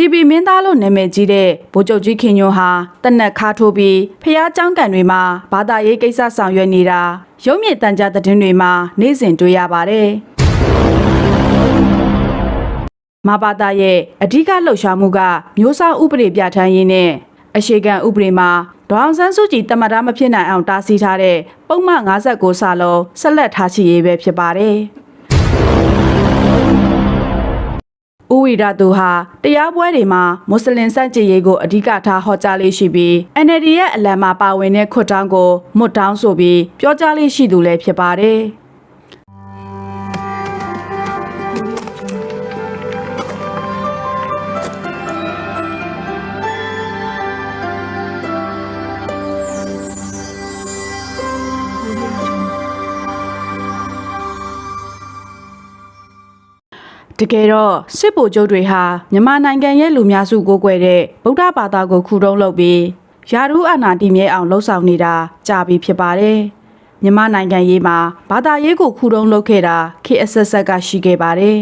တီဗီမင်းသားလို့နာမည်ကြီးတဲ့ဗိုလ်ချုပ်ကြီးခင်ညိုဟာတနက်ခါထိုးပြီးဖျားကြောင်းကန်တွေမှာဘာသာရေးကိစ္စဆောင်ရွက်နေတာရုံးမြင့်တန်ကြားသတင်းတွေမှာနေ့စဉ်တွေ့ရပါတယ်။မဘာသာရဲ့အဓိကလှုပ်ရှားမှုကမျိုးစောဥပဒေပြဋ္ဌာန်းရေးနဲ့အရှိကံဥပဒေမှာဒေါအောင်ဆန်းစုကြည်တမတာမဖြစ်နိုင်အောင်တားဆီးထားတဲ့ပုံမှန်59စာလုံးဆက်လက်ထားရှိရေးပဲဖြစ်ပါတယ်။ ဥဝိဒသူဟာတရားပွဲတွေမှာမွတ်စလင်စန့်ကျင်ရေးကိုအဓိကထားဟောကြားလေးရှိပြီး NLD ရဲ့အလံမှာပါဝင်တဲ့ခွတ်တောင်းကိုမွတ်တောင်းဆိုပြီးပြောကြားလေးရှိသူလည်းဖြစ်ပါတယ်။ တကယ်တော့စစ်ဗိုလ်ချုပ်တွေဟာမြန်မာနိုင်ငံရဲ့လူများစုကိုကိုွယ်တဲ့ဗုဒ္ဓဘာသာကိုခုတုံးလုပ်ပြီးယာရုအာဏာတည်မြဲအောင်လှုံ့ဆော်နေတာကြာပြီဖြစ်ပါတယ်။မြန်မာနိုင်ငံရေးမှာဘာသာရေးကိုခုတုံးလုပ်ခဲ့တာခေတ်အဆက်ဆက်ကရှိခဲ့ပါတယ်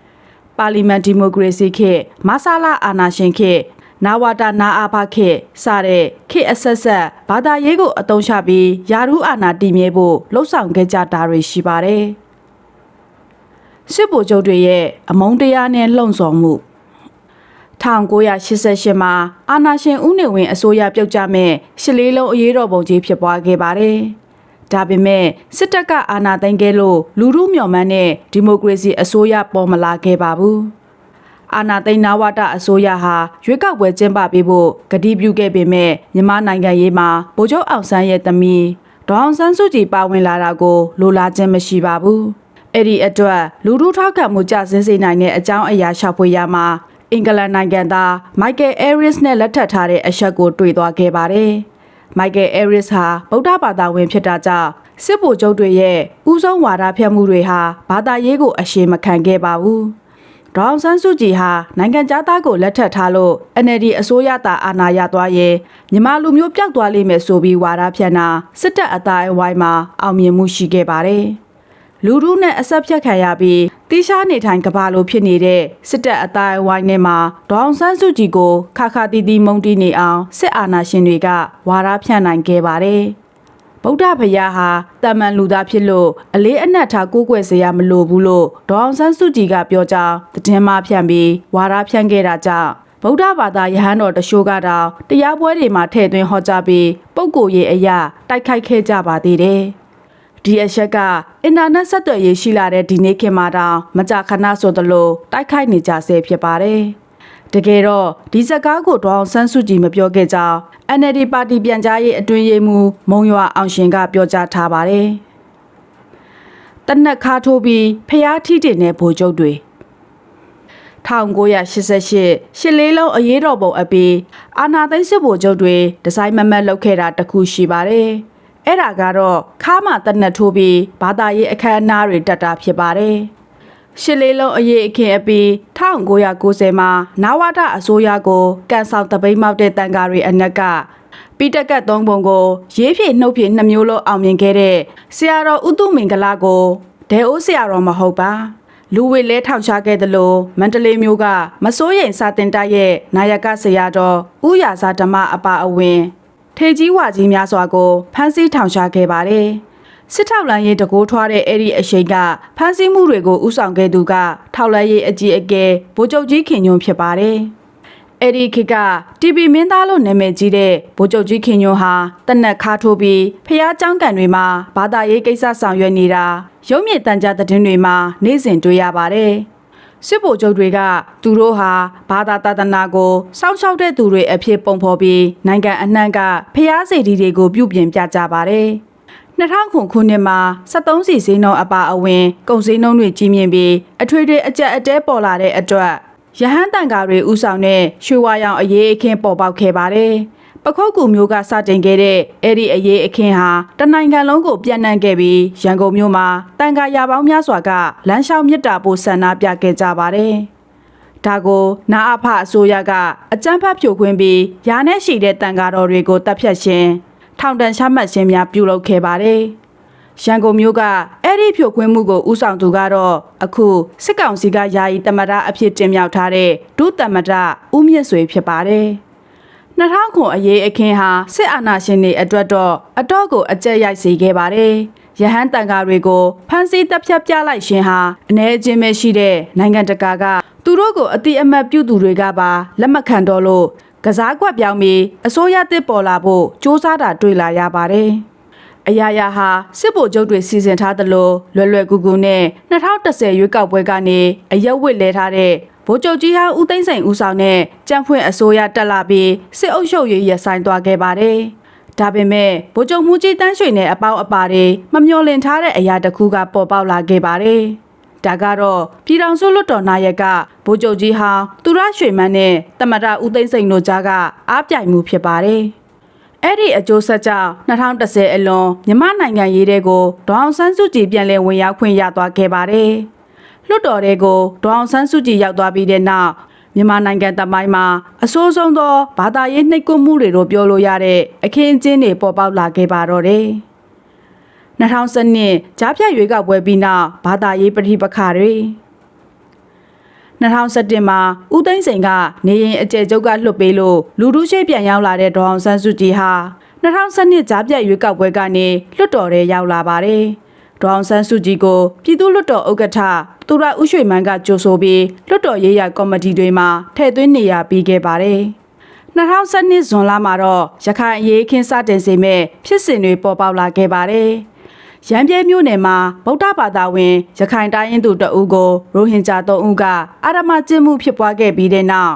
။ပါလီမန်ဒီမိုကရေစီခေတ်မဆာလာအာဏာရှင်ခေတ်နာဝတာနာအာဘခေတ်စတဲ့ခေတ်အဆက်ဆက်ဘာသာရေးကိုအသုံးချပြီးယာရုအာဏာတည်မြဲဖို့လှုံ့ဆော်ခဲ့ကြတာတွေရှိပါတယ်။ စစ်ဗိုလ်ချုပ်တွေရဲ့အမုန်းတရားနဲ့လှုံ့ဆော်မှု1988မှာအာနာရှင်ဦးနေဝင်းအစိုးရပြုတ်ကျမဲ့ရှစ်လေးလုံးအရေးတော်ပုံကြီးဖြစ်ပွားခဲ့ပါတယ်။ဒါပေမဲ့စစ်တပ်ကအာဏာသိမ်းခဲ့လို့လူမှုမျှော်မှန်းတဲ့ဒီမိုကရေစီအစိုးရပေါ်မလာခဲ့ပါဘူး။အာဏာသိမ်းနာဝတအစိုးရဟာရွေးကောက်ပွဲကျင်းပပေးဖို့ကတိပြုခဲ့ပေမဲ့မြန်မာနိုင်ငံရေးမှာဗိုလ်ချုပ်အောင်ဆန်းရဲ့သမီးဒေါအောင်ဆန်းစုကြည်ပါဝင်လာတာကိုလိုလားခြင်းမရှိပါဘူး။ အဲ့ဒီအတွက်လူထုထောက်ခံမှုကြဆင်းစေနိုင်တဲ့အကြောင်းအရာရှာဖွေရမှာအင်္ဂလန်နိုင်ငံသားမိုက်ကယ်အဲရစ်နဲ့လက်ထပ်ထားတဲ့အချက်ကိုတွေ့သွားခဲ့ပါတယ်။မိုက်ကယ်အဲရစ်ဟာဗုဒ္ဓဘာသာဝင်ဖြစ်တာကြောင့်စစ်ဗိုလ်ချုပ်တွေရဲ့ဥဆုံးဝါဒဖြတ်မှုတွေဟာဘာသာရေးကိုအရှေမခံခဲ့ပါဘူး။ဒေါအောင်ဆန်းစုကြည်ဟာနိုင်ငံသားကိုလက်ထပ်ထားလို့ NLD အစိုးရတာအာဏာရသွားရင်မြန်မာလူမျိုးပျောက်သွားလိမ့်မယ်ဆိုပြီးဝါဒဖြန့်တာစစ်တပ်အတိုင်းအဝိုင်းမှာအောင်မြင်မှုရှိခဲ့ပါတယ်။ လူထုနဲ့အဆက်ဖြတ်ခံရပြီးတိရှားနေထိုင်ကဘာလိုဖြစ်နေတဲ့စစ်တပ်အတိုင်းအဝိုင်းထဲမှာဒေါအောင်ဆန်းစုကြည်ကိုခါခါတီးတီးမုံတီးနေအောင်စစ်အာဏာရှင်တွေကဝါဒဖြန့်နိုင်ခဲ့ပါတယ်။ဗုဒ္ဓဘုရားဟာတာမန်လူသားဖြစ်လို့အလေးအနက်ထားကိုးကွယ်စရာမလိုဘူးလို့ဒေါအောင်ဆန်းစုကြည်ကပြောကြောင်းသတင်းမှဖြန့်ပြီးဝါဒဖြန့်ခဲ့တာကြောင့်ဗုဒ္ဓဘာသာယဟန်တော်တရှိုးကတော့တရားပွဲတွေမှာထည့်သွင်းဟောကြားပြီးပုံကိုယ်ရေးအရာတိုက်ခိုက်ခဲ့ကြပါသေးတယ်။ ဒီအချက်က အင်တာနက်ဆက်သွယ်ရေးရှိလာတဲ့ဒီနေ့ခေတ်မှာတောင်မကြာခဏဆိုသလိုတိုက်ခိုက်နေကြဆဲဖြစ်ပါတယ်။တကယ်တော့ဒီစကားကိုဒေါအောင်ဆန်းစုကြည်မပြောခဲ့ကြောင်း NLD ပါတီပြန်ကြားရေးအတွင်းရေးမှူးမုံရွာအောင်ရှင်ကပြောကြားထားပါတယ်။တနက်ခါထိုးပြီးဖျားထီးတင်တဲ့ဗိုလ်ချုပ်တွေ1988ရှစ်လေးလုံးအရေးတော်ပုံအပြီးအာနာသိန်းစစ်ဗိုလ်ချုပ်တွေဒီဇိုင်းမမတ်လုပ်ခဲ့တာတခုရှိပါတယ်။ အဲ့ဒါကတော့ခါမတနက်ထိုးပြီးဘာသာရေးအခမ်းအနားတွေတက်တာဖြစ်ပါတယ်။ရှစ်လေးလုံးအရေးအခင်းအပြီး1990မှာနာဝတအစိုးရကိုကန်ဆောင်တပိတ်မောက်တဲ့တန်ဃာတွေအနက်ကပိတက်ကတ်သုံးပုံကိုရေးဖြည့်နှုတ်ဖြည့်နှမျိုးလုံးအောင်မြင်ခဲ့တဲ့ဆရာတော်ဥတုမင်္ဂလာကိုဒဲအိုးဆရာတော်မဟုတ်ပါလူဝေလဲထောင်ချခဲ့သလိုမန္တလေးမျိုးကမစိုးရိမ်စာတင်တိုက်ရဲ့နာယကဆရာတော်ဥယာစာဓမ္မအပါအဝင် ထေကြီးဝါကြီးများစွာကိုဖမ်းဆီးထောင်ချခဲ့ပါတယ်။စစ်ထောက်လိုင်းရေးတကိုးထွားတဲ့အဲ့ဒီအရှိန်ကဖမ်းဆီးမှုတွေကိုဥဆောင်ခဲ့သူက ထောက်လိုင်းရေးအကြီးအကဲဗိုလ်ချုပ်ကြီးခင်ညွန့်ဖြစ်ပါတယ်။အဲ့ဒီခေတ်ကတီဗီမင်းသားလို့နာမည်ကြီးတဲ့ဗိုလ်ချုပ်ကြီးခင်ညွန့်ဟာတနက်ခါထိုးပြီးဖျားကြောင်းကန်တွေမှာဘာသာရေးကိစ္စဆောင်ရွက်နေတာရုံးမြင့်တန်ကြားသတင်းတွေမှာနေ့စဉ်တွေ့ရပါတယ်။ စစ်ဗိုလ်ချုပ်တွေကသူတို့ဟာဘာသာတသနာကိုစောင့်ရှောက်တဲ့သူတွေအဖြစ်ပုံဖော်ပြီးနိုင်ငံအနှံ့ကဖျားစေတီတွေကိုပြုပြင်ပြကြပါတယ်။2000ခုနှစ်မှာ73စီစင်းတော်အပါအဝင်ကုန်စည်နှုန်းတွေကြီးမြင့်ပြီးအထွေထွေအကြက်အတဲပေါ်လာတဲ့အတွက်ရဟန်းတန်ဃာတွေဥဆောင်တဲ့ရွှေဝါရောင်အရေးအခင်းပေါ်ပေါက်ခဲ့ပါတယ်။ ပခုတ်ကူမျိုးကစတင်ခဲ့တဲ့အဲ့ဒီအရေးအခင်းဟာတနိုင်ငံလုံးကိုပြန့်နှံ့ခဲ့ပြီးရန်ကုန်မြို့မှာတန်ဃာရာပေါင်းများစွာကလမ်းလျှောက်မြစ်တာပို့ဆန္ဒပြခဲ့ကြပါတယ်။ဒါကိုနာအဖအစိုးရကအကြမ်းဖက်ဖြိုခွင်းပြီးယာနဲ့ရှိတဲ့တန်ဃာတော်တွေကိုတပ်ဖြတ်ခြင်းထောင်တန်ချမှတ်ခြင်းများပြုလုပ်ခဲ့ပါတယ်။ရန်ကုန်မြို့ကဧအဲ့ဒီဖြိုခွင်းမှုကိုဥဆောင်သူကတော့အခုစစ်ကောင်စီကယာယီတမရအဖြစ်တင်မြှောက်ထားတဲ့ဒုတမရဦးမြင့်ဆွေဖြစ်ပါတယ် 2000ခုအရေးအခင်းဟာစစ်အာဏာရှင်တွေအတွက်တော့အတော့ကိုအကြက်ရိုက်စေခဲ့ပါတယ်။ရဟန်းတန်ဃာတွေကိုဖမ်းဆီးတပ်ဖြတ်ပြလိုက်ခြင်းဟာအနေအချင်းပဲရှိတဲ့နိုင်ငံတကာကသူတို့ကိုအတိအမှတ်ပြုသူတွေကပါလက်မခံတော့လို့ကစားကွက်ပြောင်းပြီးအစိုးရတစ်ပေါ်လာဖို့စ조사တာတွေ့လာရပါတယ်။အရာရာဟာစစ်ဗိုလ်ချုပ်တွေစီစဉ်ထားသလိုလွယ်လွယ်ကူကူနဲ့2010ရွေးကောက်ပွဲကနေအရက်ဝစ်လဲထားတဲ့ ဗိုလ်ချုပ်ကြီးဟာဦးသိန်းစိန်ဦးဆောင်တဲ့ကြံ့ဖွင့်အစိုးရတက်လာပြီးစစ်အုပ်ချုပ်ရေးရဆိုင်သွားခဲ့ပါတယ်။ဒါပေမဲ့ဗိုလ်ချုပ်မူကြီးတန်းရွှေနဲ့အပေါက်အပါတွေမမျော်လင့်ထားတဲ့အရာတစ်ခုကပေါ်ပေါက်လာခဲ့ပါတယ်။ဒါကတော့ပြည်ထောင်စုလွတ်တော်နာယကဗိုလ်ချုပ်ကြီးဟောင်းသူရရွှေမန်းနဲ့တမရဦးသိန်းစိန်တို့ကြားကအားပြိုင်မှုဖြစ်ပါတယ်။အဲ့ဒီအကျိုးဆက်ကြောင့်2010အလွန်မြန်မာနိုင်ငံရေးတဲ့ကိုဒေါအောင်ဆန်းစုကြည်ပြန်လည်ဝင်ရောက်ခွင့်ရသွားခဲ့ပါတယ်။ လွတ်တော်တဲ့ကိုဒေါအောင်ဆန်းစုကြည်ရောက်သွားပြီးတဲ့နောက်မြန်မာနိုင်ငံတမိုင်းမှာအဆိုးဆုံးသောဘာသာရေးနှိပ်ကွပ်မှုတွေလို့ပြောလို့ရတဲ့အခင်းအကျင်းတွေပေါ်ပေါက်လာခဲ့ပါတော့တယ်။2012ကြားဖြတ်ရွေးကောက်ပွဲပြီးနောက်ဘာသာရေးပဋိပက္ခတွေ2017မှာဦးသိန်းစိန်ကနေရင်အကျယ်ချုပ်ကလွှတ်ပေးလို့လူထုရှိပြန်ရောက်လာတဲ့ဒေါအောင်ဆန်းစုကြည်ဟာ2012ကြားပြတ်ရွေးကောက်ပွဲကနေလွှတ်တော်ထဲရောက်လာပါတယ်။ဒေါအောင်ဆန်းစုကြည်ကိုပြည်သူ့လွှတ်တော်ဥက္ကဋ္ဌ သူရဦးရွှေမန်းကကြိုဆိုပြီးလွှတ်တော်ရေးရာကော်မတီတွေမှာထည့်သွင်းနေရပြီးခဲ့ပါတယ်။2012ဇွန်လမှာတော့ရခိုင်အရေးခင်းစတင်စေမဲ့ဖြစ်စဉ်တွေပေါ်ပေါက်လာခဲ့ပါတယ်။ရန်ပြဲမြို့နယ်မှာဗုဒ္ဓဘာသာဝင်ရခိုင်တိုင်းရင်းသူတအုပ်ကိုရိုဟင်ဂျာ၃ဦးကအာရမကျင့်မှုဖြစ်ပွားခဲ့ပြီးတဲ့နောက်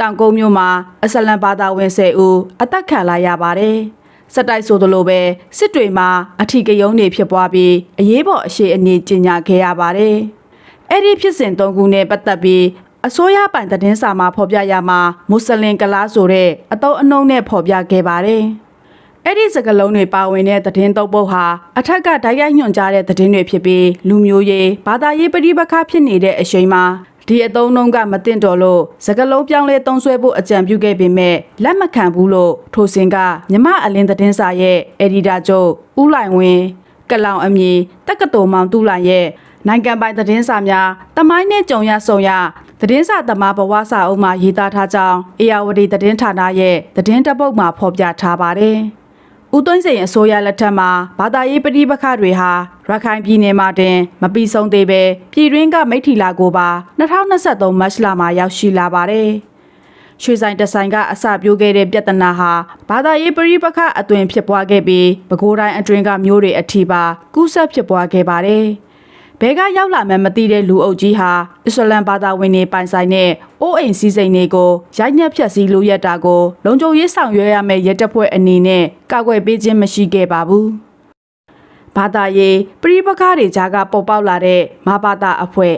တောင်ကုန်းမြို့မှာအစ္စလမ်ဘာသာဝင်၁၀ဦးအသက်ခံလာရပါတယ်။စက်တိုက်ဆိုသလိုပဲစစ်တွေမှာအထီကယုံတွေဖြစ်ပွားပြီးအရေးပေါ်အရှိအနေကျင်ညာခဲ့ရပါတယ်။ အဲ့ဒီဖြစ်စဉ်၃ခုနဲ့ပတ်သက်ပြီးအစိုးရပိုင်သတင်းစာမှာဖော်ပြရမှာမွတ်စလင်ကလားဆိုတဲ့အတုံးအနှုံနဲ့ဖော်ပြခဲ့ပါတယ်။အဲ့ဒီစကလုံးတွေပါဝင်တဲ့သတင်းသုံးပုတ်ဟာအထက်ကတိုက်ရိုက်ညွှန်ကြားတဲ့သတင်းတွေဖြစ်ပြီးလူမျိုးရေးဘာသာရေးပဋိပက္ခဖြစ်နေတဲ့အချိန်မှာဒီအတုံးနှုံးကမတင်တော်လို့စကလုံးပြောင်းလဲသုံးဆွဲဖို့အကြံပြုခဲ့ပေမဲ့လက်မခံဘူးလို့ထိုစင်ကမြမအလင်းသတင်းစာရဲ့အက်ဒီတာချုပ်ဦးလိုင်ဝင်းကလောင်အမီတက္ကသိုလ်မောင်တူလိုင်ရဲ့ နိုင်ငံပိုင်သတင်းစာများတမိုင်းနဲ့ကြုံရဆုံရသတင်းစာသမားဘဝစာအုပ်မှာရေးသားထားကြောင်းအေယာဝတီသတင်းဌာနရဲ့သတင်းတပုတ်မှာဖော်ပြထားပါတယ်။ဦးသွင်းစိန်အစိုးရလက်ထက်မှာဘာသာရေးပဋိပက္ခတွေဟာရခိုင်ပြည်နယ်မှာတင် မပြီးဆုံးသေးပဲပြည်တွင်းကမိထီလာကိုပါ2023မတ်လမှာရောက်ရှိလာပါတယ်။ရွှေဆိုင်တဆိုင်ကအစပြိုးခဲ့တဲ့ပြဿနာဟာဘာသာရေးပရိပခအသွင်ဖြစ်ပွားခဲ့ပြီးပဲခူးတိုင်းအတွင်းကမျိုးတွေအထိပါကူးဆက်ဖြစ်ပွားခဲ့ပါတယ်။ ဘဲကရောက်လာမှမသိတဲ့လူအုပ်ကြီးဟာအစ္စလမ်ဘာသာဝင်တွေပိုင်ဆိုင်တဲ့အိုးအိမ်စည်းစိမ်တွေကိုရိုက်ညက်ဖြတ်စည်းလို့ရတာကိုလုံခြုံရေးဆောင်ရွက်ရမယ့်ရက်တပ်ဖွဲ့အနေနဲ့ကောက်ွယ်ပေးခြင်းမရှိခဲ့ပါဘူး။ဘာသာရေးပရိပခတွေကြားကပေါ်ပေါက်လာတဲ့မဘာသာအဖွဲ့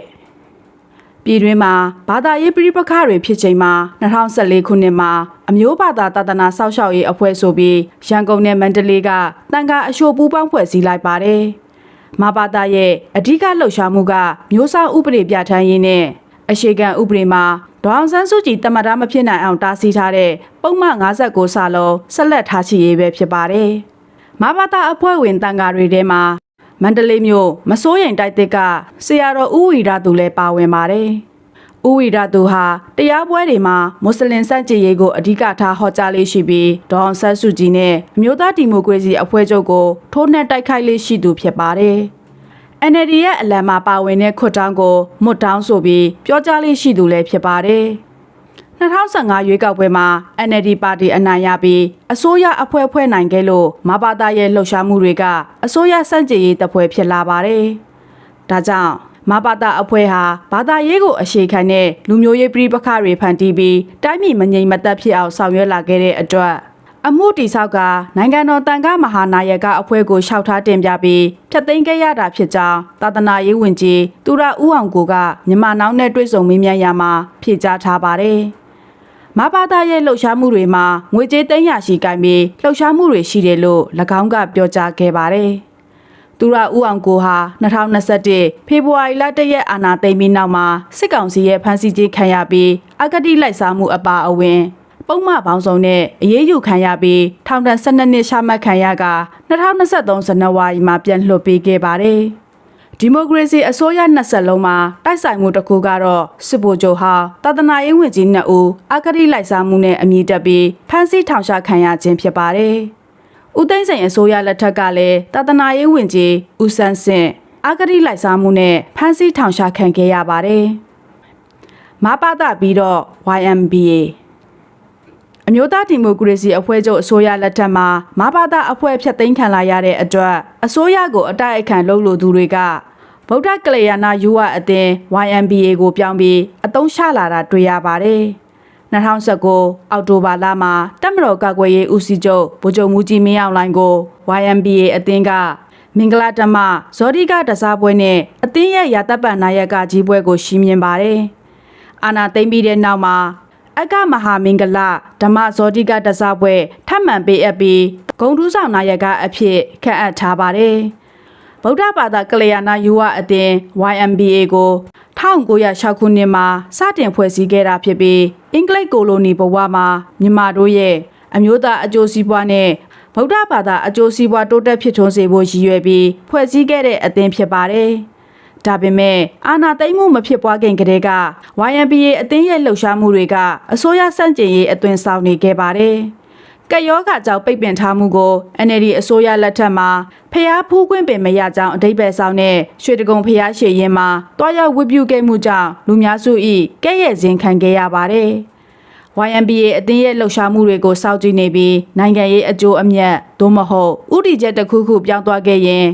ပြည်တွင်းမှာဘာသာရေးပရိပခတွေဖြစ်ချိန်မှာ2014ခုနှစ်မှာအမျိုးဘာသာတာသနာစောက်ရှောက်ရေးအဖွဲ့ဆိုပြီးရန်ကုန်နဲ့မန္တလေးကတန်ခါအရှို့ပူးပေါင်းဖွဲ့စည်းလိုက်ပါတယ်။ မဘာသာရဲ့အဓိကလှုပ်ရှားမှုကမျိုးစားဥပဒေပြဋ္ဌာန်းရေးနဲ့အရှိကန်ဥပဒေမှာဒေါအောင်ဆန်းစုကြည်တမတာမဖြစ်နိုင်အောင်တားဆီးထားတဲ့ပုံမှန်59စာလုံးဆက်လက်ထားရှိရေးပဲဖြစ်ပါတယ်။မဘာသာအဖွဲ့ဝင်တန်ဃာတွေထဲမှာမန္တလေးမြို့မစိုးရိမ်တိုက်တစ်ကဆရာတော်ဦးဝီရသူလည်းပါဝင်ပါတယ်။ ဦးဝီရသူဟာတရားပွဲတွေမှာမွတ်စလင်စန့်ကျင်ရေးကိုအဓိကထားဟောကြားလေးရှိပြီးဒေါအောင်ဆန်းစုကြည်နဲ့အမျိုးသားဒီမိုကရေစီအဖွဲ့ချုပ်ကိုထိုးနှက်တိုက်ခိုက်လေးရှိသူဖြစ်ပါတယ်။ NLD ရဲ့အလံမှာပါဝင်တဲ့ခွတ်တောင်းကိုမွတ်တောင်းဆိုပြီးပြောကြားလေးရှိသူလည်းဖြစ်ပါတယ်။2015ရွေးကောက်ပွဲမှာ NLD ပါတီအနိုင်ရပြီးအစိုးရအဖွဲ့ဖွဲ့နိုင်ခဲ့လို့မဘာသာရဲ့လှုပ်ရှားမှုတွေကအစိုးရစန့်ကျင်ရေးတပ်ဖွဲ့ဖြစ်လာပါတယ်။ဒါကြောင့် မဘာသာအဖွဲ့ဟာဘာသာရေးကိုအခြေခံတဲ့လူမျိုးရေးပြည်ပခတွေဖန်တီးပြီးတိုင်းပြည်မငြိမ်မသက်ဖြစ်အောင်ဆောင်ရွက်လာခဲ့တဲ့အတွက်အမှုတိဆောက်ကနိုင်ငံတော်တန်ခါမဟာနာယကအဖွဲ့ကိုလျှောက်ထားတင်ပြပြီးဖျက်သိမ်းခဲ့ရတာဖြစ်ကြောင်းသာသနာရေးဝန်ကြီးသူရဦးအောင်ကိုကမြန်မာနောင်နဲ့တွေ့ဆုံမေးမြန်းရမှာဖြေကြားထားပါတယ်။မဘာသာရဲ့လှုပ်ရှားမှုတွေမှာငွေကြေးသိန်းရရှိကိုင်းပြီးလှုပ်ရှားမှုတွေရှိတယ်လို့၎င်းကပြောကြားခဲ့ပါတယ်။ သူရဦးအောင်ကိုဟာ2021ဖေဖော်ဝါရီလ1ရက်အာဏာသိမ်းပြီးနောက်မှာစစ်ကောင်စီရဲ့ဖမ်းဆီးခြင်းခံရပြီးအဂတိလိုက်စားမှုအပါအဝင်ပုံမှန်ပေါင်းစုံနဲ့အရေးယူခံရပြီးထောင်ဒဏ်12နှစ်ချမှတ်ခံရက2023ဇန်နဝါရီမှာပြန်လွှတ်ပေးခဲ့ပါတယ်ဒီမိုကရေစီအစိုးရနှစ်ဆက်လုံးမှာတိုက်ဆိုင်မှုတစ်ခုကတော့စစ်ဗိုလ်ချုပ်ဟာတာသနာရေးဝန်ကြီးနှစ်ဦးအကတိလိုက်စားမှုနဲ့အမည်တက်ပြီးဖမ်းဆီးထောင်ချခံရခြင်းဖြစ်ပါတယ်။ ဦးသိန်းစိန်အစိုးရလက်ထက်ကလည်းတာသနာရေးဝန်ကြီးဦးဆန်းစင်အကတိလိုက်စားမှုနဲ့ဖမ်းဆီးထောင်ချခံခဲ့ရပါတယ်။မပါတာပြီးတော့ YMBA အမျိုးသားဒီမိုကရေစီအဖွဲ့ချုပ်အစိုးရလက်ထက်မှာမဘာသာအဖွဲ့ဖြတ်သိမ်းခံလာရတဲ့အတွက်အစိုးရကိုအတိုက်အခံလုပ်လို့သူတွေကဗုဒ္ဓကလျာဏယူဝအသင်း YMBA ကိုပြောင်းပြီးအတုံးချလာတာတွေ့ရပါတယ်။ 2019အောက်တိုဘာလမှာတက်မတော်ကာကွယ်ရေးဦးစီးချုပ်ဗိုလ်ချုပ်မူကြီးမင်းအောင်လှိုင်ကို YMBA အသင်းကမင်္ဂလာတမဇော်ဒီကတစားပွဲနဲ့အသင်းရဲ့ရာတပ်ပန်နာယကကြီးပွဲကိုရှင်းမြင်ပါတယ်။အာနာသိမ့်ပြီးတဲ့နောက်မှာအကမဟာမင်္ဂလဓမ္မဇောတိကတစားပွဲထပ်မံပေးအပ်ပြီးဂုံတူးဆောင်နာယကအဖြစ်ခန့်အပ်ထားပါတယ်။ဗုဒ္ဓဘာသာကလျာဏယူဝအသင်း YMBA ကို 1906ခုနှစ်မှာစတင်ဖွဲ့စည်းခဲ့တာဖြစ်ပြီးအင်္ဂလိပ်ကိုလိုနီဘဝမှာမြန်မာတို့ရဲ့အမျိုးသားအကျိုးစီးပွားနဲ့ဗုဒ္ဓဘာသာအကျိုးစီးပွားတိုးတက်ဖြစ်ထွန်းစေဖို့ရည်ရွယ်ပြီးဖွဲ့စည်းခဲ့တဲ့အသင်းဖြစ်ပါတယ်။ဒါပေမဲ့အာဏာသိမ်းမှုမဖြစ်ပွားခင်ကတည်းက YMBA အသင်းရဲ့လှုပ်ရှားမှုတွေကအစိုးရစန့်ကျင်ရေးအသွင်ဆောင်နေခဲ့ပါတယ်။ ကက်ယောဂကြောင့်ပိတ်ပင်ထားမှုကို NLD အစိုးရလက်ထက်မှာဖျားဖူးခွင့်ပင်မရကြောင်းအတိတ်ပဲဆောင်တဲ့ရွှေတကုံဖျားရှေရင်မှာတွားရောက်ဝတ်ပြုခဲ့မှုကြောင့်လူများစု၏ကဲ့ရဲ့ခြင်းခံခဲ့ရပါတယ်။ YMBA အသင်းရဲ့လှုပ်ရှားမှုတွေကိုစောင့်ကြည့်နေပြီးနိုင်ငံရေးအကျိုးအမြတ်သို့မဟုတ်ဥတီချက်တစ်ခုခုပြောင်းသွားခဲ့ရင်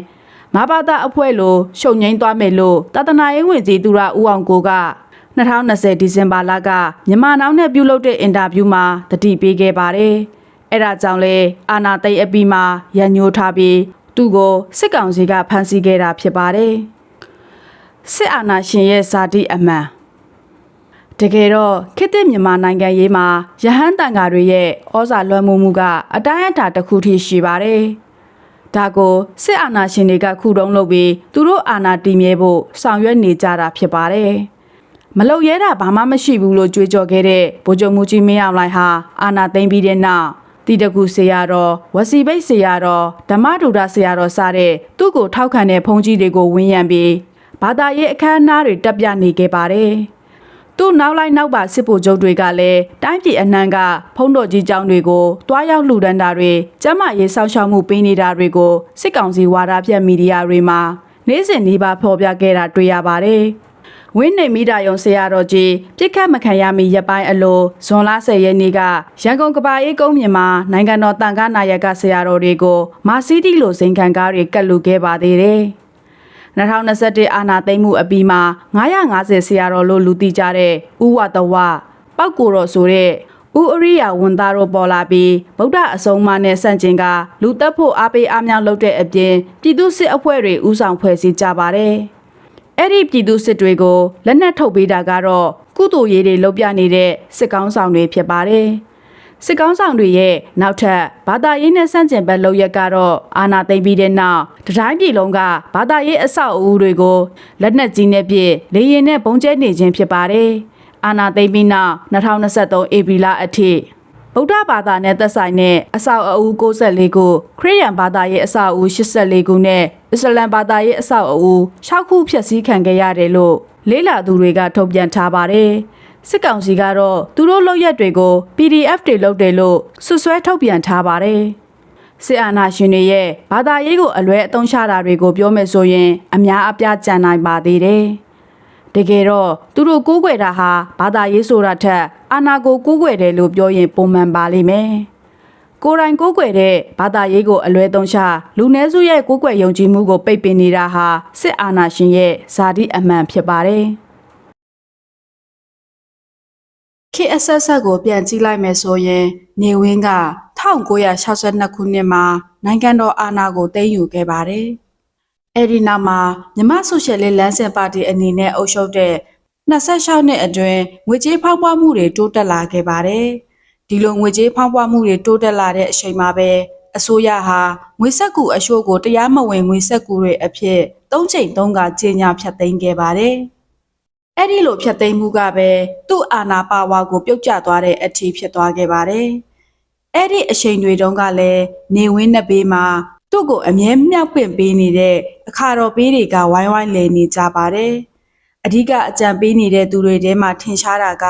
မဘာသာအဖွဲ့လိုရှုံငိမ့်သွားမယ်လို့တသနာရေးဝင်ကြီးသူရဦးအောင်ကိုက2020ဒီဇင်ဘာလကမြန်မာနောက်နဲ့ပြုလုပ်တဲ့အင်တာဗျူးမှာတတိပေးခဲ့ပါတယ်။ အဲဒါကြောင့်လေအာနာသိပ်အပီမှာရန်ညိုထားပြီးသူ့ကိုစစ်ကောင်စီကဖမ်းဆီးခဲ့တာဖြစ်ပါတယ်။စစ်အာဏာရှင်ရဲ့ဇာတိအမှန်တကယ်တော့ခေတ်သစ်မြန်မာနိုင်ငံရေးမှာရဟန်းတန်ဃာတွေရဲ့ဩဇာလွှမ်းမိုးမှုကအတိုင်းအတာတစ်ခုထိရှိပါတယ်။ဒါကိုစစ်အာဏာရှင်တွေကခုတုံးလုပ်ပြီးသူတို့အာဏာတည်မြဲဖို့ဆောင်ရွက်နေကြတာဖြစ်ပါတယ်။မလုံရဲတာဘာမှမရှိဘူးလို့ကြွေးကြော်ခဲ့တဲ့ဗိုလ်ချုပ်မူကြီးမင်းအောင်လှိုင်ဟာအာဏာသိမ်းပြီးတဲ့နောက် တီတကူဆရာတော်ဝစီဘိတ်ဆရာတော်ဓမ္မဒုဒဆရာတော်စတဲ့သူ့ကိုထောက်ခံတဲ့ဘုန်းကြီးတွေကိုဝန်းရံပြီးဘာသာရေးအခမ်းအနားတွေတက်ပြနေခဲ့ပါတယ်။သူ့နောက်လိုက်နောက်ပါစစ်ဗိုလ်ချုပ်တွေကလည်းတိုင်းပြည်အနှံ့ကဖုံးတော်ကြီးကျောင်းတွေကိုတွားရောက်လှူဒန်းတာတွေကျမ်းမာရေးစောင့်ရှောက်မှုပေးနေတာတွေကိုစစ်ကောင်စီဝါဒပြတ်မီဒီယာတွေမှာနေ့စဉ်နှီးပါဖော်ပြခဲ့တာတွေ့ရပါတယ်။ ဝင်းနေမိတာယုံဆရာတော်ကြီးပြစ်ခတ်မခံရမီရပ်ပိုင်းအလိုဇွန်လ10ရက်နေ့ကရန်ကုန်ကဘာအေးကုန်းမြင်မှာနိုင်ငံတော်တန်ခါနာယကဆရာတော်တွေကိုမာစီတီလိုစိန်ခံကားတွေကတ်လူခဲ့ပါသေးတယ်။2021အာနာသိမ့်မှုအပြီးမှာ950ဆရာတော်လို့လူသိကြတဲ့ဥဝတဝပောက်ကိုတော်ဆိုတဲ့ဥအရိယာဝန်သားတို့ပေါ်လာပြီးဗုဒ္ဓအဆုံးအမနဲ့ဆန့်ကျင်ကလူတက်ဖို့အားပေးအားမြောက်လုပ်တဲ့အပြင်ပြည်သူစစ်အဖွဲ့တွေဥဆောင်ဖွဲ့စည်းကြပါတယ်။ အဲ့ဒီပြည်သူစစ်တွေကိုလက်နက်ထုတ်ပေးတာကတော့ကုသိုလ်ရေးတွေလုပ်ပြနေတဲ့စစ်ကောင်းဆောင်တွေဖြစ်ပါတယ်။စစ်ကောင်းဆောင်တွေရဲ့နောက်ထပ်ဘာသာရေးနဲ့ဆန့်ကျင်ဘက်လုပ်ရက်ကတော့အာဏာသိမ်းပြီးတဲ့နောက်တတိုင်းပြည်လုံးကဘာသာရေးအဆောက်အဦတွေကိုလက်နက်ကြီးနဲ့ပြည့်လေရင်နဲ့ပုံကျဲနေခြင်းဖြစ်ပါတယ်။အာဏာသိမ်းပြီးနောက်2023ဧပြီလအထိ ဗုဒ္ဓဘာသာနဲ့သက်ဆိုင်တဲ့အဆောက်အဦ64ခုခရစ်ယာန်ဘာသာရေးအဆောက်အဦ84ခုနဲ့အစ္စလမ်ဘာသာရေးအဆောက်အဦ6ခုဖျက်ဆီးခံခဲ့ရတယ်လို့လေးလာသူတွေကထုတ်ပြန်ထားပါတယ်။စစ်ကောင်စီကတော့သူတို့လုပ်ရက်တွေကို PDF တွေလုပ်တယ်လို့ဆွဆွဲထုတ်ပြန်ထားပါတယ်။စစ်အာဏာရှင်တွေရဲ့ဘာသာရေးကိုအလွဲအသုံးချတာတွေကိုပြောမယ်ဆိုရင် အများအပြားကြံနိုင်ပါသေးတယ်။ တကယ်တော့သူတို့ကိုးကွယ်တာဟာဘာသာရေးဆိုတာထက်အာဏာကိုကိုးကွယ်တယ်လို့ပြောရင်ပုံမှန်ပါလိမ့်မယ်။ကိုယ်တိုင်ကိုးကွယ်တဲ့ဘာသာရေးကိုအလွဲသုံးချလူနည်းစုရဲ့ကိုးကွယ်ယုံကြည်မှုကိုပိတ်ပင်နေတာဟာစစ်အာဏာရှင်ရဲ့ဇာတိအမှန်ဖြစ်ပါတယ်။ခေတ်အဆက်ဆက်ကိုပြန်ကြည့်လိုက်မယ်ဆိုရင်နေဝင်းက1962ခုနှစ်မှာနိုင်ငံတော်အာဏာကိုသိမ်းယူခဲ့ပါတယ်။ အဲဒီနောက်မှာမြမဆိုရှယ်လစ်လမ်းစဉ်ပါတီအနေနဲ့အုပ်ချုပ်တဲ့26နှစ်အတွင်းငွေကြေးဖောက်ပွားမှုတွေတိုးတက်လာခဲ့ပါတယ်။ဒီလိုငွေကြေးဖောက်ပွားမှုတွေတိုးတက်လာတဲ့အချိန်မှာပဲအစိုးရဟာငွေဆက်ကူအရှို့ကိုတရားမဝင်ငွေဆက်ကူတွေအဖြစ်၃ချိန်၃ကကြေညာဖြတ်သိမ်းခဲ့ပါတယ်။အဲ့ဒီလိုဖြတ်သိမ်းမှုကပဲသူ့အာဏာပါဝါကိုပြုတ်ကျသွားတဲ့အထီးဖြစ်သွားခဲ့ပါတယ်။အဲ့ဒီအချိန်တွေတုန်းကလည်းနေဝင်းနှစ်ဘေးမှာ သူ့ကိုအမြဲမြောက်ပင့်ပေးနေတဲ့အခါတော်ပေးတွေကဝိုင်းဝိုင်းလည်နေကြပါတယ်အဓိကအကြံပေးနေတဲ့သူတွေထဲမှာထင်ရှားတာက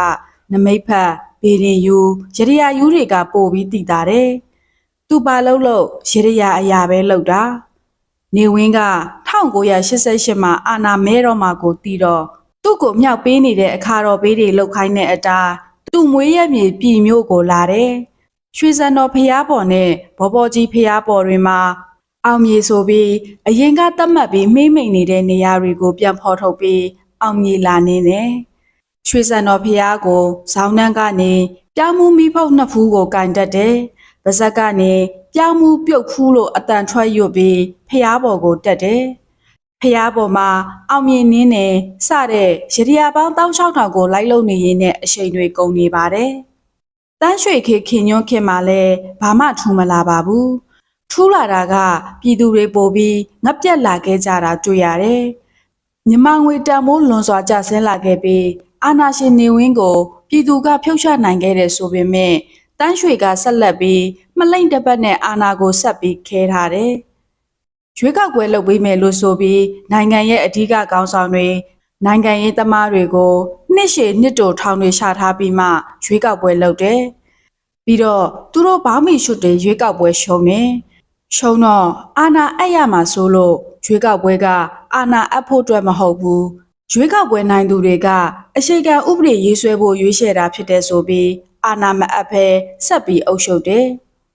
နမိတ်ဖက်ဘေးရင်ယူရရယာယူတွေကပို့ပြီးတည်တာတယ်သူပါလို့လို့ရရယာအရာပဲလောက်တာနေဝင်းက1988မှာအာနာမဲတော်မှာကိုတည်တော့သူ့ကိုမြောက်ပေးနေတဲ့အခါတော်ပေးတွေလောက်ခိုင်းတဲ့အတားသူ့မွေးရမြေပြည်မျိုးကိုလာတယ်ရွှေစံတော်ဖျားပေါ်နဲ့ဘောဘောကြီးဖျားပေါ်တွေမှာ အောင်မြေဆိုပြီးအရင်ကသတ်မှတ်ပြီးမိမ့်မိန်နေတဲ့နေရာတွေကို ပြန်ဖော်ထုတ်ပြီးအောင်မြေလာနေတယ်။ရွှေစံတော်ဖျားကိုဇောင်းနှန်းကနေပြောင်းမှုမိဖုတ်နှစ်ဖူးကိုကင်တက်တယ်။ပါဇက်ကနေပြောင်းမှုပြုတ်ဖူးလို့အတန်ထွက်ရွတ်ပြီးဖျားပေါ်ကိုတက်တယ်။ဖျားပေါ်မှာအောင်မြေနင်းနေစတဲ့ရရပေါင်း16000ကိုလိုက်လုံနေရင်းနဲ့အချိန်တွေကုန်နေပါတယ်။တန်းရွှေခေခင်ညွန့်ခင်မှာလည်းဘာမှထူမလာပါဘူး။ ထူးလာတာကပြည်သူတွေပို့ပြီးငက်ပြက်လာခဲ့ကြတာတွေ့ရတယ်။မြမငွေတန်မိုးလွန်စွာကျဆင်းလာခဲ့ပြီးအာနာရှင်နေဝင်းကိုပြည်သူကဖြုတ်ချနိုင်ခဲ့တဲ့ဆိုပေမဲ့တန်းရွှေကဆက်လက်ပြီးမလိမ့်တစ်ပတ်နဲ့အာနာကိုဆက်ပြီးခဲထားတယ်။ရွေးကောက်ပွဲလုပ်ပေးမယ်လို့ဆိုပြီးနိုင်ငံရဲ့အဓိကကောင်းဆောင်တွေနိုင်ငံရေးသမားတွေကိုနှစ်ရှည်နှစ်တိုထောင်တွေရှာထားပြီးမှရွေးကောက်ပွဲလုပ်တယ်။ပြီးတော့သူတို့ဘောင်းမီရှုတွေရွေးကောက်ပွဲရှုံးတယ်။ ရှုံးတော့အာနာအပ်ရမှာဆိုလို့ရွေးကောက်ပွဲကအာနာအပ်ဖို့အတွက်မဟုတ်ဘူး။ရွေးကောက်ပွဲနိုင်သူတွေကအရှိကံဥပဒေရေးဆွဲဖို့ရွေးချယ်တာဖြစ်တဲ့ဆိုပြီးအာနာမအပ်ဖဲဆက်ပြီးအုပ်ရှုပ်တယ်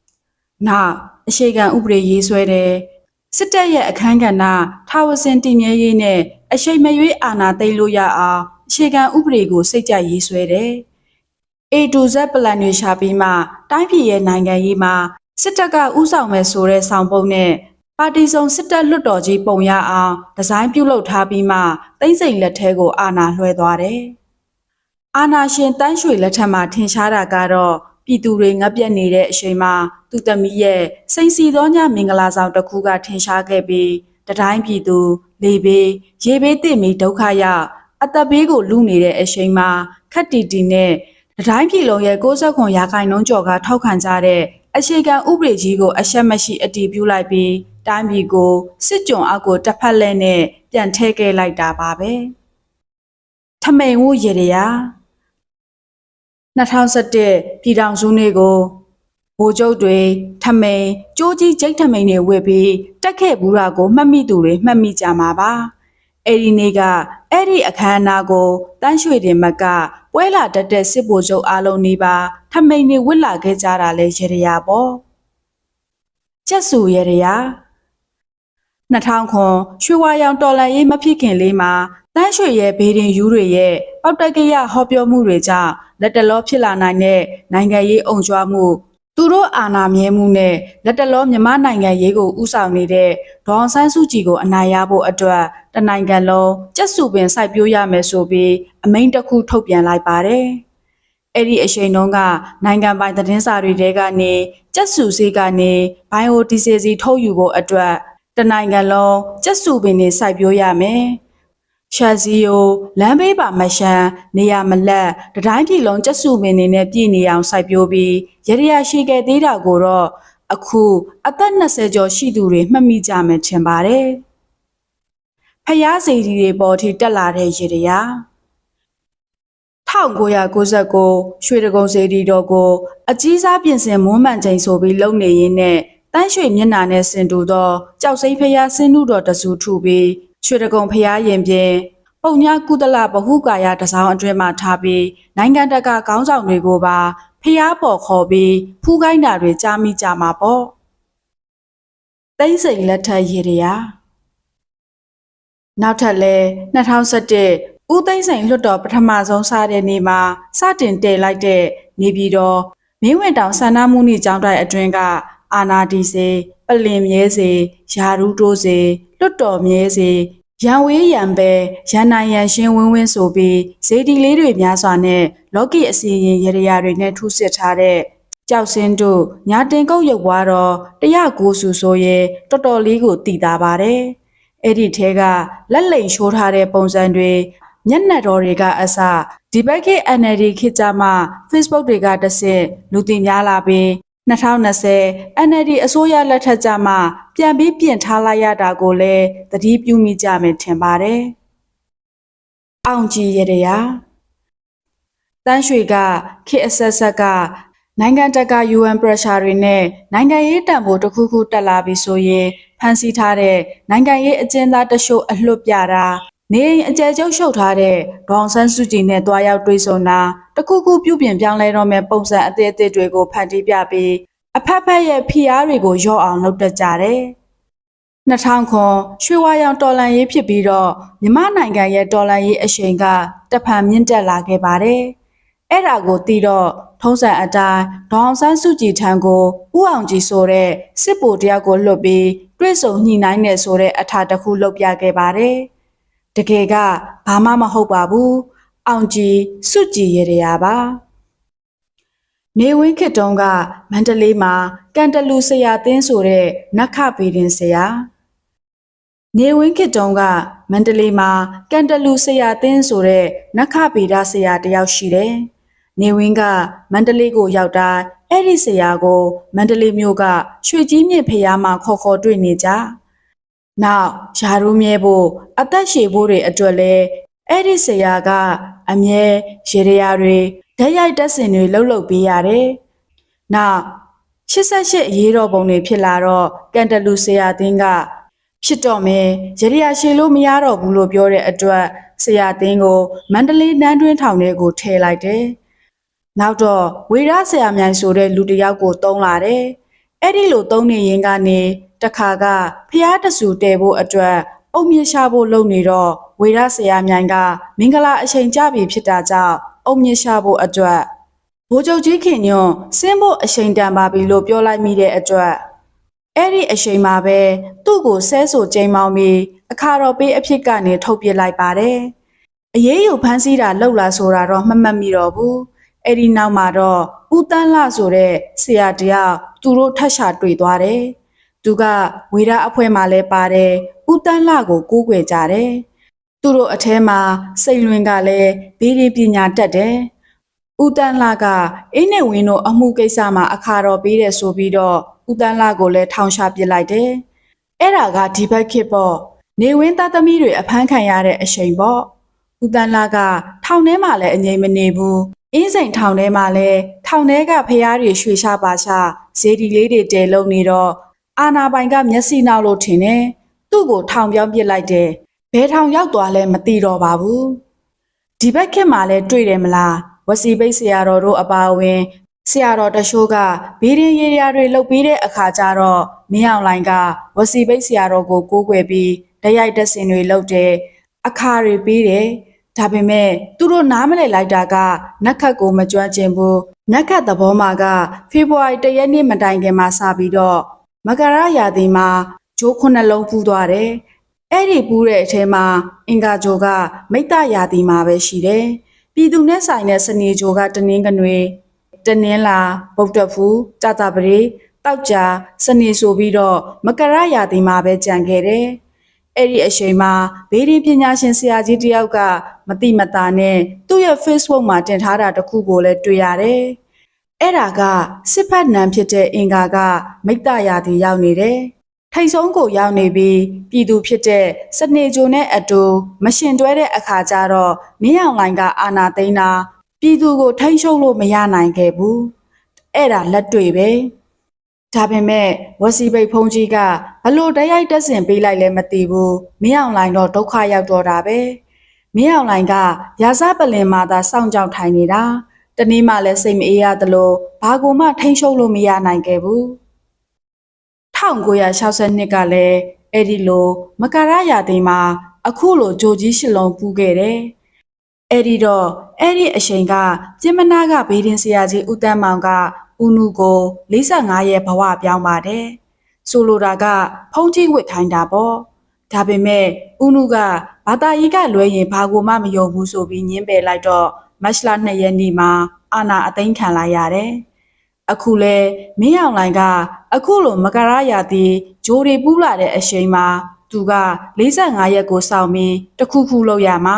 ။နောက်အရှိကံဥပဒေရေးဆွဲတယ်။စစ်တပ်ရဲ့အခမ်းကဏ္ဍထာဝစဉ်တည်မြဲရေးနဲ့အရှိန်မရွေးအာဏာသိမ်းလို့ရအောင်အရှိကံဥပဒေကိုစိတ်ကြရေးဆွဲတယ်။ A to Z ပလန်တွေရှာပြီးမှတိုင်းပြည်ရဲ့နိုင်ငံရေးမှာ စစ်တပ်ကဥဆောင်မဲ့ဆိုတဲ့ဆောင်ပုံနဲ့ပါတီစုံစစ်တပ်လွတ်တော်ကြီးပုံရအောင်ဒီဇိုင်းပြုလုပ်ထားပြီးမှတိမ့်စိန်လက်ထဲကိုအာဏာလွှဲသွားတယ်။အာဏာရှင်တန်းရွှေလက်ထက်မှာထင်ရှားတာကတော့ပြည်သူတွေငတ်ပြတ်နေတဲ့အချိန်မှာသူ့သမီးရဲ့စိန်စီသောညမင်္ဂလာဆောင်တစ်ခုကထင်ရှားခဲ့ပြီးတတိုင်းပြည်သူလေဘေးရေဘေးတင့်ပြီးဒုက္ခရောက်အသက်ဘေးကိုလူနေတဲ့အချိန်မှာခက်တီတီနဲ့တတိုင်းပြည်လုံးရဲ့69ရာခိုင်နှုန်းကျော်ကထောက်ခံကြတဲ့ အခြေခံဥပဒေကြီးကိုအရှက်မရှိအတည်ပြုလိုက်ပြီးတိုင်းပြည်ကိုစစ်ကြုံအောက်ကိုတစ်ဖက်လက်နဲ့ပြန်ထည့်ခဲ့လိုက်တာပါပဲထမိန်ဝရေရရာ2017ပြည်ထောင်စုနေ့ကိုဗိုလ်ချုပ်တွေထမိန်ကြိုးကြီးဂျိတ်ထမိန်တွေဝစ်ပြီးတက်ခဲ့ဘူးတာကိုမှတ်မိသူတွေမှတ်မိကြမှာပါအဲ့ဒီနေ့က အဲ့ဒီအခမ်းအနားကိုတန်းရွှေတင်မကပွဲလာတက်တဲ့စစ်ဗိုလ်ချုပ်အားလုံးနေပါထမိန်တွေဝစ်လာခဲ့ကြတာလဲရေရရာပေါ့ကျက်စုရေရရာ2000ခွန်ရွှေဝါရောင်တော်လန်ရေးမဖြစ်ခင်လေးမှာတန်းရွှေရဲ့ဘေးရင်ယူတွေရဲ့ပောက်တက်ကရဟောပြောမှုတွေကြောင့်လက်တလောဖြစ်လာနိုင်တဲ့နိုင်ငံရေးအုံကြွားမှု သူတို့အာဏာမြဲမှုနဲ့လက်တလောမြမနိုင်ငံရေးကိုဥဆောင်နေတဲ့ဒေါအောင်ဆန်းစုကြည်ကိုအနိုင်ရဖို့အတွက်တနိုင်ငံလုံးကြက်စုပင်စိုက်ပျိုးရမယ်ဆိုပြီးအမိန့်တစ်ခုထုတ်ပြန်လိုက်ပါတယ်။အဲ့ဒီအချိန်တုန်းကနိုင်ငံပိုင်သတင်းစာတွေတဲကနေကြက်စုစေးကနေဘိုင်ယိုဒီဇယ်စီထုတ်ယူဖို့အတွက်တနိုင်ငံလုံးကြက်စုပင်တွေစိုက်ပျိုးရမယ်။ ရှာစီယိုလမ်းဘေးပါမရှမ်းနေရမလက်တတိုင်းပြည်လုံးကျက်စုပင်နေနဲ့ပြည်နေအောင်စိုက်ပျိုးပြီးရရရရှိခဲ့သေးတာကိုတော့အခုအသက်20ကျော်ရှိသူတွေမှတ်မိကြမယ်ထင်ပါတယ်။ဖျားစီဒီတွေပေါ်ထိတက်လာတဲ့ရရရ1999ရွှေတကုံစေတီတော်ကို အကြီးစားပြင်ဆင်မွမ်းမံချိန်ဆိုပြီးလုံနေရင်းနဲ့တန်းရွှေမျက်နာနဲ့ဆင်တူသောကြောက်စိမ့်ဖျားဆင်းနုတော်တစုထုပြီး ရွှေတကုံဖျားရင်ပြင်ပုံညာကုသလဘဟုကာယတစောင်းအတွင်းမှာထားပြီးနိုင်ငံတကာခေါင်းဆောင်တွေကိုပါဖျားပေါ်ခေါ်ပြီးဖူးခိုင်းတာတွေကြားမိကြမှာပေါ့တိမ့်စိန်လက်ထက်ရေတရာနောက်ထပ်လဲ2017ဦးသိန်းစိန်လွတ်တော်ပထမဆုံးစတဲ့နေ့မှာစတင်တည်လိုက်တဲ့နေပြည်တော်မင်းဝင်တောင်ဆန္ဒမှုနှိကျောင်းတိုက်အတွင်းက အာနာဒီစေပလင်မြဲစေယာရူးတိုးစေလွတ်တော်မြဲစေရန်ဝေးရန်ပဲရန်နိုင်ရန်ရှင်းဝင်းဝင်းဆိုပြီးဇေဒီလေးတွေများစွာနဲ့လောကီအစီရင်ရရရာတွေနဲ့ထူးစစ်ထားတဲ့ကြောက်စင်းတို့ညာတင်ကုတ်ရုပ်ွားတော့109စုဆိုရဲတော်တော်လေးကိုတည်တာပါတယ်အဲ့ဒီထဲကလက်လိမ်ရှိုးထားတဲ့ပုံစံတွေမျက်နှာတော်တွေကအစဒီဘက်က NLD ခေတ်ကြမှာ Facebook တွေကတဆင့်လူသိများလာပြီး 2020 NLD အစိုးရလက်ထက်ကြမှာပြန်ပြီးပြင်ထားလိုက်ရတာကိုလည်းသတိပြုမိကြမယ်ထင်ပါတယ်။အောင်ကြည်ရတရာတန်းရွှေကခေတ်အဆက်ဆက်ကနိုင်ငံတကာ UN pressure တွေနဲ့နိုင်ငံရေးတံပိုးတစ်ခုခုတက်လာပြီဆိုရင်ဖန်ဆီးထားတဲ့နိုင်ငံရေးအကျဉ်းသားတချို့အလွတ်ပြတာ နေအိမ်အကျယ်ကျုပ်ရှုပ်ထားတဲ့ဒေါအောင်ဆန်းစုကြည်နဲ့တွားရောက်တွေ့ဆုံတာတစ်ခုခုပြုပြင်ပြောင်းလဲတော့မဲ့ပုံစံအသစ်အသစ်တွေကိုဖန်တီးပြပြီးအဖက်ဖက်ရဲ့ဖိအားတွေကိုရော့အောင်လုပ်တတ်ကြတယ်။2000ခွန်ရွှေဝါရောင်တော်လန်ရေးဖြစ်ပြီးတော့မြမနိုင်ငံရဲ့တော်လန်ရေးအရှိန်ကတဖန်မြင့်တက်လာခဲ့ပါတယ်။အဲ့ဒါကိုသိတော့ထုံးစံအတိုင်းဒေါအောင်ဆန်းစုကြည်ထံကိုဥအောင်ကြည်ဆိုတဲ့စစ်ဗိုလ်တယောက်ကိုလွှတ်ပြီးတွေ့ဆုံညှိနှိုင်းနေဆိုတဲ့အထာတစ်ခုလုပ်ပြခဲ့ပါတယ်။ တကယ်ကဘာမှမဟုတ်ပါဘူး။အောင်ကြည်စုကြည်ရရပါ။နေဝင်းခေတ်တုန်းကမန္တလေးမှာကန်တလူဆရာသင်းဆိုတဲ့နက္ခပေတင်ဆရာနေဝင်းခေတ်တုန်းကမန္တလေးမှာကန်တလူဆရာသင်းဆိုတဲ့နက္ခပေဒဆရာတယောက်ရှိတယ်။နေဝင်းကမန္တလေးကိုရောက်တိုင်းအဲ့ဒီဆရာကိုမန္တလေးမြို့ကရွှေကြီးမြင့်ဖျားမှာခေါ်ခေါ်တွေ့နေကြ။ နောက်ယာရုမြဲဖို့အသက်ရှည်ဖို့တွေအတွက်လဲအဲ့ဒီဆရာကအမြဲရေရရာတွေဓာတ်ရိုက်တက်စင်တွေလှုပ်လှုပ်ပေးရတယ်။နောက်88အရေးတော်ပုံတွေဖြစ်လာတော့ကန်တလူဆရာသင်းကဖြစ်တော့မယ်ရေရရာရှည်လို့မရတော့ဘူးလို့ပြောတဲ့အတွက်ဆရာသင်းကိုမန္တလေးနန်းတွင်းထောင်ထဲကိုထည့်လိုက်တယ်။နောက်တော့ဝေရဆရာမြိုင်ဆိုတဲ့လူတစ်ယောက်ကိုတုံးလာတယ်။အဲ့ဒီလိုတုံးနေရင်ကနေ တခါကဖျားတဆူတဲဖို့အတွက်အုံမြင့်ရှာဖို့လုပ်နေတော့ဝေရဆရာမြိုင်ကမင်္ဂလာအချိန်ကြပြီဖြစ်တာကြောင့်အုံမြင့်ရှာဖို့အတွက်ဘိုးချုပ်ကြီးခင်ညွန့်စင်းဖို့အချိန်တန်ပါပြီလို့ပြောလိုက်မိတဲ့အတွက်အဲ့ဒီအချိန်မှာပဲသူ့ကိုဆဲဆိုကြိမ်မောင်းပြီးအခါတော်ပေးအဖြစ်ကနေထုတ်ပြလိုက်ပါတယ်။အရေးယူဖမ်းဆီးတာလှုပ်လာဆိုတာတော့မှတ်မှတ်မိတော့ဘူး။အဲ့ဒီနောက်မှာတော့ဦးတန်းလှဆိုတဲ့ဆရာတယောက်သူတို့ထပ်ရှာတွေ့သွားတယ်။ သူကဝေဒအဖွဲ့မှာလဲပါတယ်။ဦးတန်းလှကိုကိုးကွယ်ကြတယ်။သူတို့အထဲမှာစိတ်လွင်ကလည်းဘေးရင်းပညာတတ်တယ်။ဦးတန်းလှကအင်းနဲ့ဝင်းတို့အမှုကိစ္စမှာအခါတော်ပေးတယ်ဆိုပြီးတော့ဦးတန်းလှကိုလည်းထောင်ချပစ်လိုက်တယ်။အဲ့ဒါကဒီဘက်ခေတ်ပေါ့။နေဝင်းသားသမီးတွေအဖမ်းခံရတဲ့အချိန်ပေါ့။ဦးတန်းလှကထောင်ထဲမှာလည်းအငြိမ်မနေဘူး။အင်းစိန်ထောင်ထဲမှာလည်းထောင်ထဲကဖျားတွေရွှေချပါချဇေဒီလေးတွေတဲလုံနေတော့ အာနာပိုင်ကမျက်စိနောက်လို့ထင်တယ်။သူ့ကိုထောင်ပြောင်းပစ်လိုက်တယ်။ဘယ်ထောင်ရောက်သွားလဲမသိတော့ပါဘူး။ဒီဘက်ခေတ်မှာလည်းတွေ့တယ်မလား။ဝစီပိတ်ဆရာတော်တို့အပါအဝင်ဆရာတော်တရှိုးကဘီရင်ရေရာတွေလှုပ်ပြီးတဲ့အခါကျတော့မင်းအောင်လိုင်ကဝစီပိတ်ဆရာတော်ကိုကိုးကွယ်ပြီးဓာတ်ရိုက်တက်စင်တွေလှုပ်တယ်အခါတွေပြီးတယ်ဒါပေမဲ့သူတို့နားမလည်လိုက်တာကနက်ခတ်ကိုမကြွချင်ဘူးနက်ခတ်သဘောမှာကဖေဖော်ဝါရီတရက်နေ့မတိုင်ခင်မှာစပြီးတော့ မကရရာသီမှာဂျိုးခုနှလုံးပူးသွားတယ်အဲ့ဒီပူးတဲ့အထဲမှာအင်္ဂါဂျိုကမိတ္တရာသီမှာပဲရှိတယ်ပြည်သူနဲ့ဆိုင်တဲ့စနေဂျိုကတနင်းကနွေတနင်းလာဗုဒ္ဓဖူတာတာပရိတောက်ကြစနေဆိုပြီးတော့မကရရာသီမှာပဲကြံခဲ့တယ်အဲ့ဒီအချိန်မှာဘေးရင်ပညာရှင်ဆရာကြီးတယောက်ကမတိမတာနဲ့သူ့ရဲ့ Facebook မှာတင်ထားတာတခုကိုလည်းတွေ့ရတယ်။ အဲ့ဒါကစစ်ဖက်နံဖြစ်တဲ့အင်္ဂါကမိတ္တရာတီရောက်နေတယ်။ထိတ်ဆုံးကိုရောက်နေပြီးပြည်သူဖြစ်တဲ့စနေဂျိုနဲ့အတူမရှင်တွဲတဲ့အခါကျတော့မင်းအောင်လိုင်ကအာနာသိန်းတာပြည်သူကိုထိန်းချုပ်လို့မရနိုင်ခဲ့ဘူး။အဲ့ဒါလက်တွေ့ပဲ။ဒါပေမဲ့ဝစီပိတ်ဖုံးကြီးကဘလို့တရိုက်တက်စင်ပေးလိုက်လဲမသိဘူးမင်းအောင်လိုင်တော့ဒုက္ခရောက်တော့တာပဲမင်းအောင်လိုင်ကရာဇပလင်မှာသာစောင့်ကြောက်ထိုင်နေတာ တနေ့မှလည်းစိတ်မအေးရသလိုဘာကိုမှထိန်ရှုပ်လို့မရနိုင်ခဲ့ဘူး1962ကလည်းအဲ့ဒီလိုမကရရာသီမှာ အခုလိုဂျိုကြီးရှစ်လုံးပူးခဲ့တယ်အဲ့ဒီတော့အဲ့ဒီအချိန်ကကျင်းမနာကဘေးဒင်းဆရာကြီးဦးတန်းမောင်ကဦးနုကို45ရဲ့ဘဝပြောင်းပါတယ်။ဆိုလိုတာက ဖုံးကြီးဝစ်ခိုင်းတာပေါ့။ဒါပေမဲ့ဦးနုကဘာသာရေးကလွဲရင်ဘာကိုမှမယုံဘူးဆိုပြီးညင်းပယ်လိုက်တော့ မတ်လ2ရက်နေ့မှာအာနာအသိမ်းခံလိုက်ရတယ်။အခုလဲမင်းအောင်လိုင်က အခုလိုမကရရာတီဂျိုးတွေပူးလာတဲ့အချိန်မှာသူက45ရက်ကိုစောင့်ပြီးတခုခုလောက်ရမှာ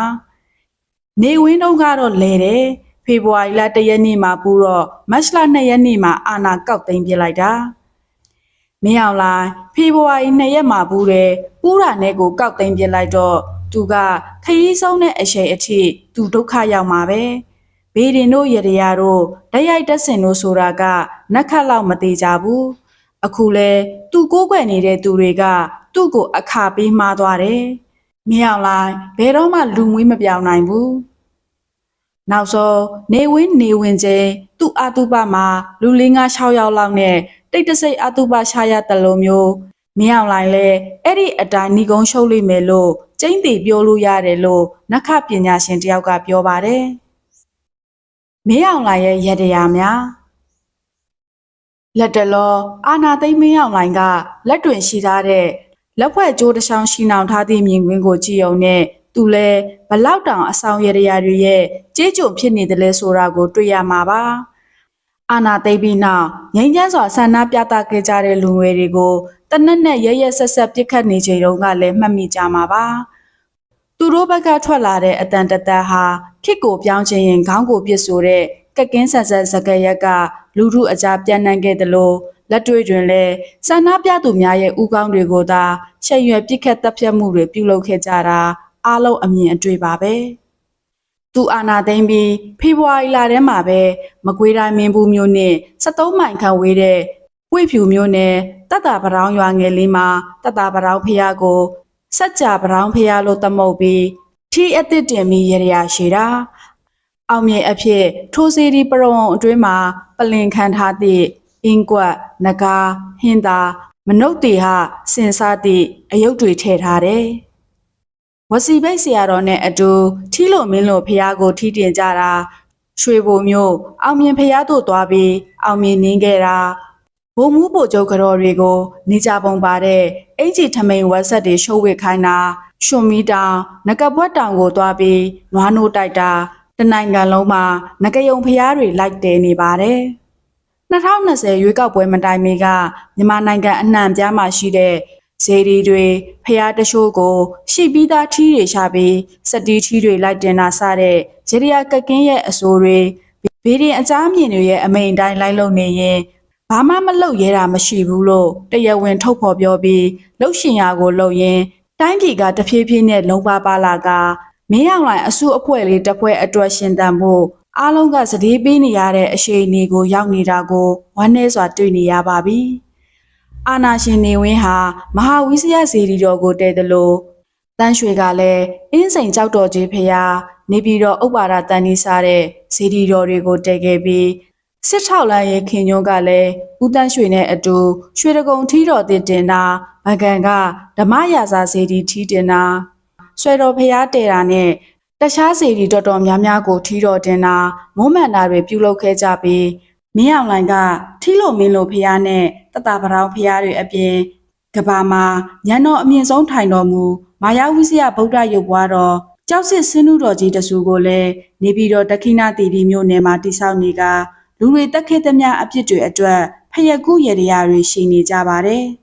နေဝင်းတုံးကတော့လဲတယ်ဖေဖော်ဝါရီလ1ရက်နေ့မှာပူတော့မတ်လ2ရက်နေ့မှာအာနာကောက်သိမ်းပြလိုက်တာမင်းအောင်လိုင်းဖေဖော်ဝါရီ2ရက်မှာပူတယ်ပူတာနဲ့ကိုကောက်သိမ်းပြလိုက်တော့ သူကခရီးဆုံးတဲ့အချိန်အထိသူဒုက္ခရောက်မှာပဲဘေးရင်တို့ရရတို့တိုက်ရိုက်တက်စင်တို့ဆိုတာကနက်ခတ်လောက်မသေးကြဘူးအခုလဲသူကိုးကွယ်နေတဲ့သူတွေကသူ့ကိုအခါပေးမှားသွားတယ်မင်းအောင်လိုင်းဘယ်တော့မှလူမွေးမပြောင်းနိုင်ဘူးနောက်ဆုံးနေဝင်းနေဝင်ကျဲသူ့အတုပမှာလူလေးငါ6ယောက်လောက်နဲ့တိတ်တဆိတ်အတုပရှာရတလို့မျိုး မင်းအောင်လိုက်လဲအဲ့ဒီအတိုင်းဏီကုန်းရှုပ်လိမ့်မယ်လို့ကျိမ့်တီပြောလို့ရတယ်လို့နက္ခပညာရှင်တယောက်ကပြောပါတယ်မင်းအောင်လိုက်ရဲ့ရတရားများလက်တလောအာနာသိမ့်မင်းအောင်လိုင်ကလက်တွင်ရှိထားတဲ့လက်ဖွဲ့ကြိုးတစ်ချောင်းရှိနှောင်ထားသည့်မြင်ကွင်းကိုကြည့်ုံနဲ့သူလဲဘလောက်တောင်အဆောင်ရရတွေရဲ့ကြေးကြုံဖြစ်နေတယ်လဲဆိုတာကို တွေ့ရမှာပါအာနာသိမ့်ပြီးနောက်ငိမ့်ချမ်းစွာဆန္ဒပြသခဲ့ကြတဲ့လူငယ်တွေကို တနက်နဲ့ရရက်ဆက်ဆက်ပြစ်ခတ်နေချိန်တုန်းကလည်းမှတ်မိကြမှာပါသူတို့ဘက်ကထွက်လာတဲ့အတန်တသက်ဟာခစ်ကိုပြောင်းချင်ရင်ခေါင်းကိုပြစ်ဆိုတဲ့ကက်ကင်းဆန်ဆန်စကရက်ကလူထုအကြပြန်နှံ့ခဲ့တယ်လို့လက်တွေ့တွင်လည်းဆန္ဒပြသူများရဲ့ဥကောင်းတွေကိုသာရှက်ရွယ်ပြစ်ခတ်တပ်ဖြတ်မှုတွေပြုလုပ်ခဲ့ကြတာအားလုံးအမြင်အတွေ့ပါပဲသူအာနာသိမ့်ပြီးဖေဖော်ဝါရီလထဲမှာပဲမကွေးတိုင်းမင်းဘူးမျိုးနဲ့73မိုင်ခန့်ဝေးတဲ့ ပွေဖြူမျိုးနဲ့တတ္တာပရောင်းရွာငယ်လေးမှာတတ္တာပရောင်းဖျားကိုစัจ जा ပရောင်းဖျားလို့သမုတ်ပြီးထီအသစ်တင်ပြီးရရရှိတာအောင်မြင်အဖြစ်ထိုးစီဒီပရုံအတွင်းမှာပလင်ခံထားသည့်အင်းကွက်နဂါဟင်းသာမနုဿတေဟစင်စားသည့်အယုတ်တွေထည့်ထားတယ်။ဝစီဘိတ်ဆရာတော်နဲ့အတူထီလိုမင်းလိုဖះကိုထီတင်ကြတာရွှေဘုံမျိုးအောင်မြင်ဖះတို့သွားပြီးအောင်မြင်နင်းခဲ့တာ ဘုံမှုပို့ချုပ်ကြော်တွေကို နေကြပုံပါတဲ့အင်ဂျီထမိန်ဝက်ဆက်တွေရှိုးဝစ်ခိုင်းတာရွှွန်မီတောင်ငကပွက်တောင်ကိုသွားပြီးနွားနိုးတိုက်တာတနိုင်ငံလုံးမှာငကယုံဖျားတွေလိုက်တဲနေပါတယ်။2020ရွေးကောက်ပွဲမတိုင်မီကမြန်မာနိုင်ငံအနှံ့ပြားမှာရှိတဲ့ဇေဒီတွေဖျားတရှိုးကိုရှိပြီးသားထီးတွေရှာပြီးစက်တီးထီးတွေလိုက်တင်တာစတဲ့ဂျေရီယာကက်ကင်းရဲ့အဆိုးတွေဗီဒီအကြမ်းမြင်တွေရဲ့အမိန်တိုင်းလိုက်လုံနေရင် ဘာမှမလုပ်ရဲတာမရှိဘူးလို့တရားဝင်ထုတ်ဖော်ပြောပြီးလှုပ်ရှင်ရာကိုလှုပ်ရင်းတိုင်းပြည်ကတဖြည်းဖြည်းနဲ့လုံပါပါလာကမင်းအောင်လိုင်အစုအဖွဲ့လေးတစ်ဖွဲ့အတွက်ရှင်တန်ဖို့အားလုံးကစတေးပေးနေရတဲ့အရှိန်အကိုရောက်နေတာကိုဝမ်းနည်းစွာတွေ့နေရပါပြီ။အာနာရှင်နေဝင်းဟာမဟာဝိဇယဇေဒီတော်ကိုတည်တယ်လို့တန်းရွှေကလည်းအင်းစိန်ကြောက်တော်ကြီးဖရာနေပြည်တော်ဥပ္ပါဒတန်နီးစားတဲ့ဇေဒီတော်တွေကိုတည်ခဲ့ပြီး စစ်ထောက်လမ်းရဲ့ခင်ညွန်းကလည်းဦးတန်းရွှေနဲ့အတူရွှေတကုံထီးတော်တင်တင်တာဗကန်ကဓမ္မရာဇာဇေဒီထီးတင်တာဆွဲတော်ဖျားတဲတာနဲ့တခြားဇေဒီတော်တော်များများကိုထီးတော်တင်တာမုံမှန်တာတွေပြုလုပ်ခဲ့ကြပြီးမင်းအောင်လိုင်ကထီးလိုမင်းလိုဖျားနဲ့တတပရောင်ဖျားတွေအပြင်ကဘာမှာညံတော်အမြင့်ဆုံးထိုင်တော်မူမာယာဝိဇယဗုဒ္ဓရုပ်ပွားတော်ကျောက်စစ်စင်းနုတော်ကြီးတဆူကိုလည်းနေပြည်တော်တခိနာတီတီမြို့နယ်မှာတိဆောက်နေက လူတွေတက်ခဲ့သမျှအပြစ်တွေအတွက်ဖယက်ကူးရရတွေရှိနေကြပါတယ်။